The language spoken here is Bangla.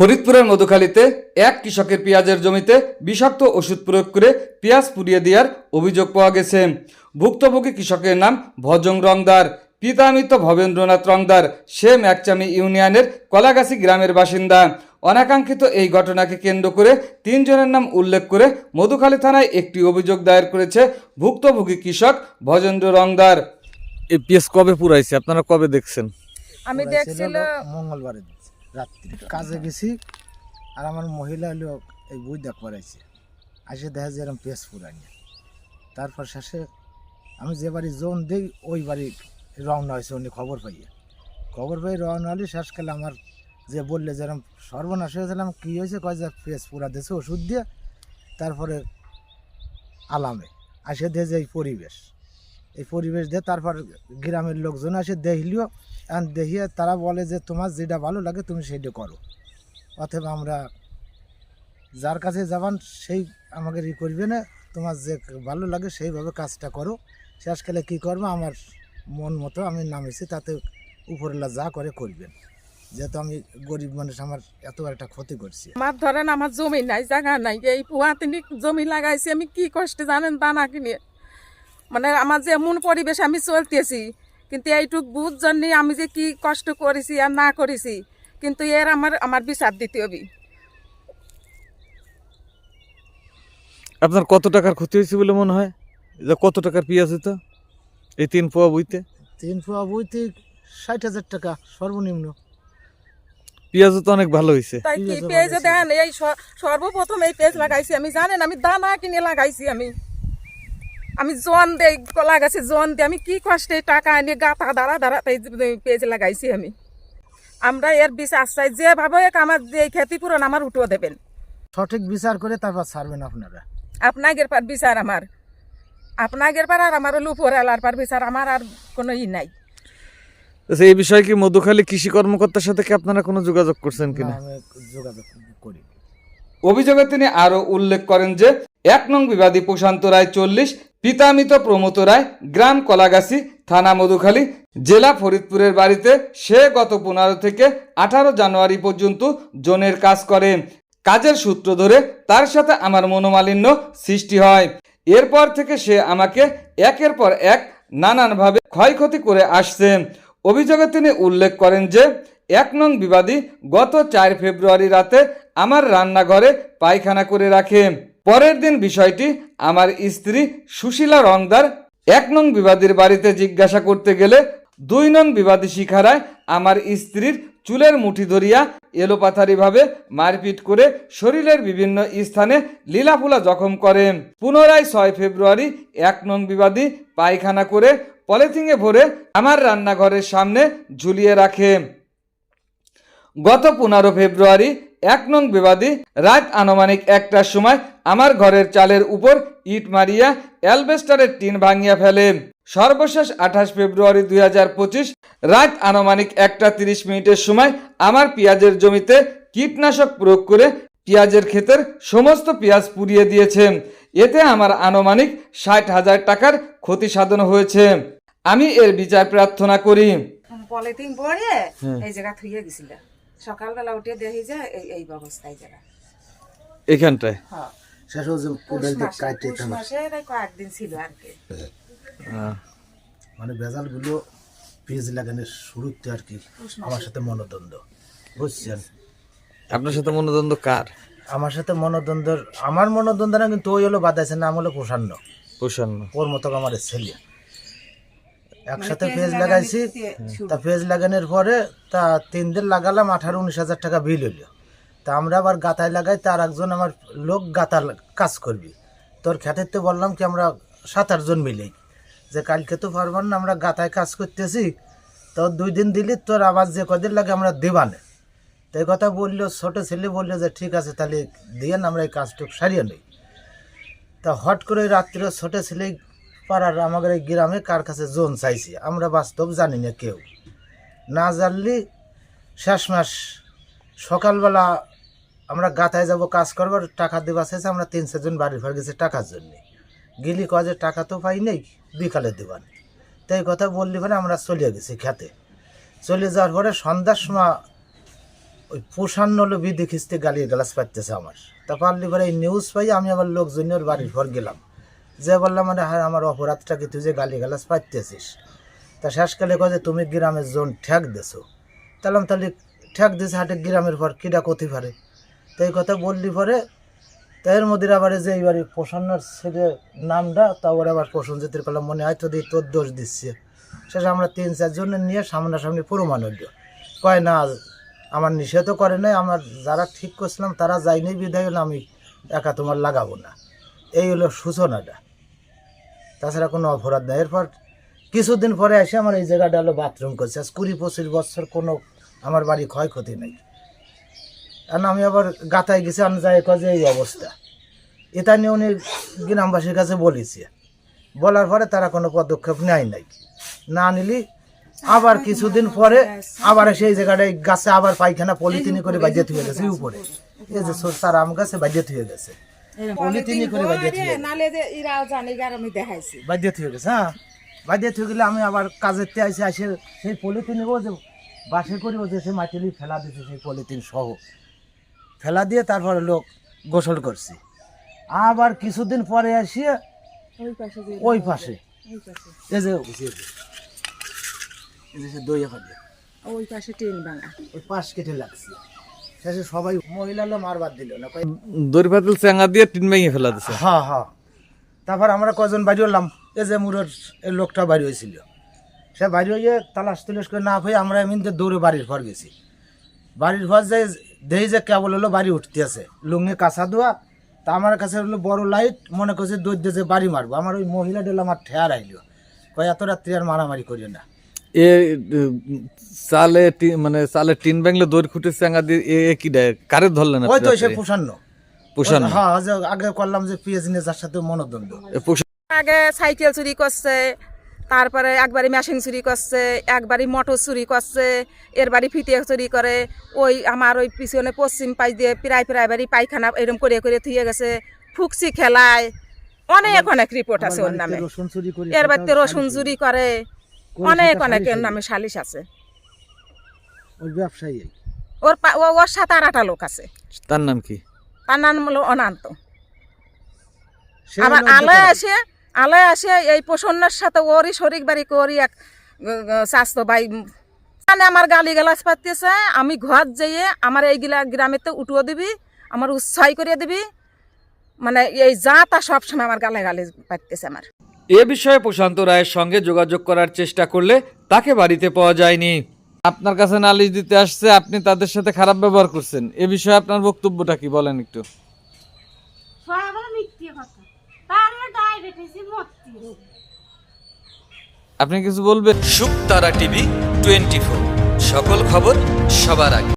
ফরিদপুরের মধুখালীতে এক কৃষকের পেঁয়াজের জমিতে বিষাক্ত ওষুধ প্রয়োগ করে পেঁয়াজ পুড়িয়ে দেওয়ার অভিযোগ পাওয়া গেছে। ভুক্তভোগী কৃষকের নাম ভজং রংদার। পিতামিত ভবেন্দ্রনাথ রংদার সে ম্যাকচামি ইউনিয়নের কলাগাছি গ্রামের বাসিন্দা। অনাকাঙ্ক্ষিত এই ঘটনাকে কেন্দ্র করে তিনজনের নাম উল্লেখ করে মধুখালী থানায় একটি অভিযোগ দায়ের করেছে ভুক্তভোগী কৃষক ভজেন্দ্র রংদার। এই পেঁয়াজ কবে পুরাইছে? আপনারা কবে দেখছেন? আমি ওরা দেখছিল ছিল মঙ্গলবারের দিন, রাত্রি। কাজে গেছি, আর আমার মহিলা হলো এই বই দেখ পড়াইছে। আসে দেখা যায় এরকম পেস পুরানি তারপর শেষে আমি যে বাড়ি জোন দিই, ওই বাড়ি রওনা হয়েছে, উনি খবর পাইয়ে। খবর পাই রওনা হলে শেষকালে আমার যে বললে যে এরকম সর্বনাশ হয়েছিলাম কী হয়েছে? কয় যে পেস পুরা দিয়েছে ওষুধ দিয়ে, তারপরে আলামে। আসে দিয়ে যে এই পরিবেশ। এই পরিবেশ দিয়ে তারপর গ্রামের লোকজন আসে দেখলিও আর দেখিয়ে তারা বলে যে, তোমার যেটা ভালো লাগে তুমি সেইটা করো। অথবা আমরা যার কাছে যাবান, সেই আমাকে ই করবে না, তোমার যে ভালো লাগে সেইভাবে কাজটা করো। শেষকালে কী করব? আমার মন মতো আমি নামেছি তাতে উপরলা যা করে করবেন। যেহেতু আমি গরিব মানুষ, আমার এত একটা ক্ষতি করছি। আমার ধরেন, আমার জমি নাই, জায়গা নাই, এই পুয়া তিনি জমি লাগাইছি, আমি কি কষ্টে জানেন দানা কিনে মানে আমার যে এমন পরিবেশ আমি চলতেছি কিন্তু এইটুক বুঝ জন্য আমি যে কি কষ্ট করেছি আর না করেছি কিন্তু এর আমার আমার বিচার দিতে হবে। আপনার কত টাকার ক্ষতি হয়েছে বলে মনে হয়? যে কত টাকার পেঁয়াজ হতো এই তিন পোয়া বইতে? তিন পোয়া বইতে ষাট হাজার টাকা সর্বনিম্ন। পেঁয়াজও তো অনেক ভালো হয়েছে পেঁয়াজে দেন এই সর্বপ্রথম এই পেঁয়াজ লাগাইছি আমি জানেন আমি দানা কিনে লাগাইছি আমি। আমি জন দেই লাগাইছি জন দিয়ে আমি কি কষ্টে টাকা এনে গাথা দাঁড়া দাঁড়া তাই পেঁয়াজ লাগাইছি আমি। আমরা এর বিশ্বাস চাই যেভাবে আমার যে ক্ষতিপূরণ আমার উঠো দেবেন। সঠিক বিচার করে তারপর ছাড়বেন আপনারা। আপনাদের পার বিচার আমার। আপনাদের পার আর আমার লুপর এলার পার বিচার আমার আর কোনো ই নাই। এই বিষয়ে কি মধুখালী কৃষি কর্মকর্তার সাথে কি আপনারা কোনো যোগাযোগ করছেন না, কিনা? আমি যোগাযোগ করি। অভিযোগে তিনি আরও উল্লেখ করেন যে এক নং বিবাদী প্রশান্ত রায় চল্লিশ পিতামিত প্রমোত রায়, গ্রাম কলাগাছি, থানা মধুখালী, জেলা ফরিদপুরের বাড়িতে সে গত পনেরো থেকে আঠারো জানুয়ারি পর্যন্ত জোনের কাজ করে। কাজের সূত্র ধরে তার সাথে আমার মনোমালিন্য সৃষ্টি হয়। এরপর থেকে সে আমাকে একের পর এক নানানভাবে ক্ষয়ক্ষতি করে আসছে। অভিযোগে তিনি উল্লেখ করেন যে, এক নং বিবাদী গত চার ফেব্রুয়ারি রাতে আমার রান্নাঘরে পায়খানা করে রাখে। পরের দিন বিষয়টি আমার স্ত্রী সুশীলা রংদার এক নং বিবাদীর বাড়িতে জিজ্ঞাসা করতে গেলে দুই নং বিবাদী শিখারায় আমার স্ত্রীর চুলের মুঠি ধরিয়া এলোপাথারিভাবে মারপিট করে শরীরের বিভিন্ন স্থানে লীলাফুলা জখম করেন পুনরায় ছয় ফেব্রুয়ারি এক নং বিবাদী পায়খানা করে পলিথিনে ভরে আমার রান্নাঘরের সামনে ঝুলিয়ে রাখে। গত পনেরো ফেব্রুয়ারি এক নং বিবাদী রাত আনুমানিক একটার সময় আমার ঘরের চালের উপর ইট মারিয়া অ্যালবেস্টারের টিন ভাঙিয়া ফেলে। সর্বশেষ আঠাশ ফেব্রুয়ারি দুই হাজার পঁচিশ রাত আনুমানিক একটা তিরিশ মিনিটের সময় আমার পেঁয়াজের জমিতে কীটনাশক প্রয়োগ করে পেঁয়াজের ক্ষেতের সমস্ত পেঁয়াজ পুড়িয়ে দিয়েছে। এতে আমার আনুমানিক ষাট হাজার টাকার ক্ষতি সাধন হয়েছে। আমি এর বিচার প্রার্থনা করি। পলিথিন ভরে এই জায়গা থুয়ে গেছিল। সকালবেলা উঠে দেখি যে এই এই অবস্থায় জায়গা এখানটায়? হ্যাঁ। শেষ কোদাল দিয়ে কাটতে কয়েকদিন ছিল আর কি। মানে ভেজালগুলো পেজ লাগানোর শুরুতে আর কি আমার সাথে মনোদ্বন্দ্ব বুঝছেন? আপনার সাথে মনোদ্বন্দ্ব কার? আমার সাথে মনোদ্বন্দ্ব আমার মনোদ্বন্দ্ব না কিন্তু ওই হলো বাদাইছে নাম হলো প্রসান্ন। প্রসান্ন। ওর মতো আমার ছেলে। একসাথে পেজ লাগাইছি তা পেজ লাগানোর পরে তা তিন দিন লাগালাম আঠারো উনিশ হাজার টাকা বিল হইল। তা আমরা আবার গাতায় লাগাই তার একজন আমার লোক গাতার কাজ করবি। তোর খ্যাতের তো বললাম কি আমরা সাত আটজন মিলেই যে কালকে তো পারবার না আমরা গাতায় কাজ করতেছি তো দুই দিন দিলি তোর আবার যে কদিন লাগে আমরা দেবানে। তো এই কথা বলল ছোট ছেলে বলল যে ঠিক আছে তাহলে দিয়েন আমরা এই কাজটুকু সারিয়ে নিই। তা হট করে রাত্রে ছোট ছেলে পাড়ার আমাদের এই গ্রামে কার কাছে জোন চাইছি? আমরা বাস্তব জানি না কেউ। না জানলি শেষ মাস সকালবেলা আমরা গাতায় যাব, কাজ করবার টাকা দেওয়া চাইছে আমরা তিন চারজন বাড়ি ফের গেছি টাকার জন্যে। গেলি কয়ে টাকা তো পাই নেই বিকালে দেবান। তো এই কথা বললি মানে আমরা চলে গেছি খেতে। চলে যাওয়ার পরে সন্ধ্যার সময় ওই প্রসান্ন লোভি দেখিসতে গালি গালাস পাইতেছে আমার। তা পারলি পরে এই নিউজ পাই, আমি আবার লোকজনের বাড়ির ঘর গেলাম। যে বললাম মানে হ্যাঁ আমার অপরাধটা কি তুই যে গালি গালাস পাইতেছিস? তা শেষকালে কয়ে তুমি গ্রামের জন ঠেক দেছো। তাহলে তাহলে ঠেক দিছে হাটে গ্রামের পর কিটা কতি পারে? তো এই কথা বললি পরে, তা এর মধ্যে আবার যে এইবার প্রসন্নর ছেলে নামটা, তা ওর আবার প্রসঞ্জিতের কলাম মনে হয় তো দিয়ে তোর দোষ দিচ্ছে। শেষে আমরা তিন চারজন নিয়ে সামনাসামনি প্রমাণ হইল। কয়, না, আমার নিষেধও করে নাই, আমার যারা ঠিক করছিলাম, তারা যায়নি বিদায় আমি একা তোমার লাগাবো না। এই হলো সূচনাটা। তাছাড়া কোনো অপরাধ নেই। এরপর কিছুদিন পরে এসে আমার এই জায়গাটা হলো বাথরুম করছে। আজ কুড়ি পঁচিশ বছর কোনো আমার বাড়ি ক্ষয়ক্ষতি নেই। কারণ আমি আবার গাতায় গেছি, আমি যাই কাজে এই অবস্থা। এটা নিয়ে উনি গ্রামবাসীর কাছে বলেছি। বলার পরে তারা কোনো পদক্ষেপ নেয় নাই। না নিলি আবার কিছুদিন পরে আবার সেই জায়গাটায় গাছে আবার পায়খানা, পলিথিনি করে বাজিয়ে থুয়ে গেছে উপরে। এই যে সরষার আম গাছে বাজিয়ে থুয়ে গেছে। পলিথিনি করে বাজিয়ে নালে যে ইরাও জানি আমি দেখাইছি। বাজিয়ে থুয়ে গেছে হ্যাঁ? গেলে আমি আবার আসে সেই পলিথিনে যে বাসে করে যে সে মাটিলি ফেলা সেই পলিথিন সহ। ফেলা দিয়ে তারপরে লোক গোসল করছি। আবার কিছুদিন পরে আসিয়ে ওই পাশে ওই পাশে। ওই পাশে। এই যে এই যে- এই যে। দই এখানে ওই পাশে ভাঙা ওই পাশ কেটে লাগছে। শেষে সবাই মহিলা মারবার দিল না দড়ি পাতিল চেঙ্গা দিয়ে টিন ভেঙে ফেলা দিছে। হ্যাঁ হ্যাঁ তারপর আমরা কজন বাড়ি হলাম এই যে মুরের লোকটা বাড়ি হয়েছিল। সে বাড়ি হয়ে তালাশ তুলাশ করে না হয়ে আমরা এমনিতে দৌড়ে বাড়ির ঘর গেছি। বাড়ির ঘর যাই দেই যে কেবল হলো বাড়ি উঠতে আছে। লুঙ্গি কাঁচা ধোয়া তা আমার কাছে হলো বড় লাইট মনে করছে দৌড় দিয়ে যে বাড়ি মারবো। আমার ওই মহিলা ডেলে আমার ঠেয়ার আইলো। কয় এত রাত্রি আর মারামারি করিও না। এ চালে মানে চালে টিন ভাঙলে দড়ি খুঁটে চেঙ্গা দিয়ে এ কি দেয়? কারে ধরলেন ওই আপনি তো সে? পোষান্ন। হ্যাঁ যে আগে করলাম যে পিএস নিয়ে যার সাথে পোষা- আগে সাইকেল চুরি করছে তারপরে একবারই মেশিন চুরি করছে একবারই মোটর চুরি করছে এর বাড়ি ফিতে চুরি করে ওই আমার ওই পিছনে পশ্চিম পাশ দিয়ে প্রায় প্রায় বাড়ি পায়খানা এরম করে করে থুয়ে গেছে ফুকসি খেলায় অনেক অনেক রিপোর্ট আছে ওর নামে। রসুন চুরি এর বাড়িতে রসুন চুরি। করে অনেক অনেক নামে সালিশ আছে। ওই ব্যবসায়ী। ওর ওর সাত আর আটা লোক আছে। তার নাম কি? তার নাম হলো অনান্ত। আবার আলয় আসে আলয় আসে এই প্রসন্নের সাথে ওরই শরিক বাড়ি করি এক স্বাস্থ্য ভাই। মানে আমার গালি গালাজ পাতিছে আমি ঘর যেয়ে আমার এই এইগুলা গ্রামেতে উঠুয়ে দিবি আমার উৎসাহ করিয়ে দিবি। মানে এই যা তা সবসময় আমার গালে গালি পাতিছে আমার। এ বিষয়ে প্রশান্ত রায়ের সঙ্গে যোগাযোগ করার চেষ্টা করলে তাকে বাড়িতে পাওয়া যায়নি। আপনার কাছে নালিশ দিতে আসছে আপনি তাদের সাথে খারাপ ব্যবহার করছেন। এ বিষয়ে আপনার বক্তব্যটা কি বলেন একটু? সবাই মিথ্যে কথা। তার ডায়াবেটিস মরতি আপনি কিছু বলবেন? শুকতারা টিভি টোয়েন্টি ফোর সকল খবর সবার আগে।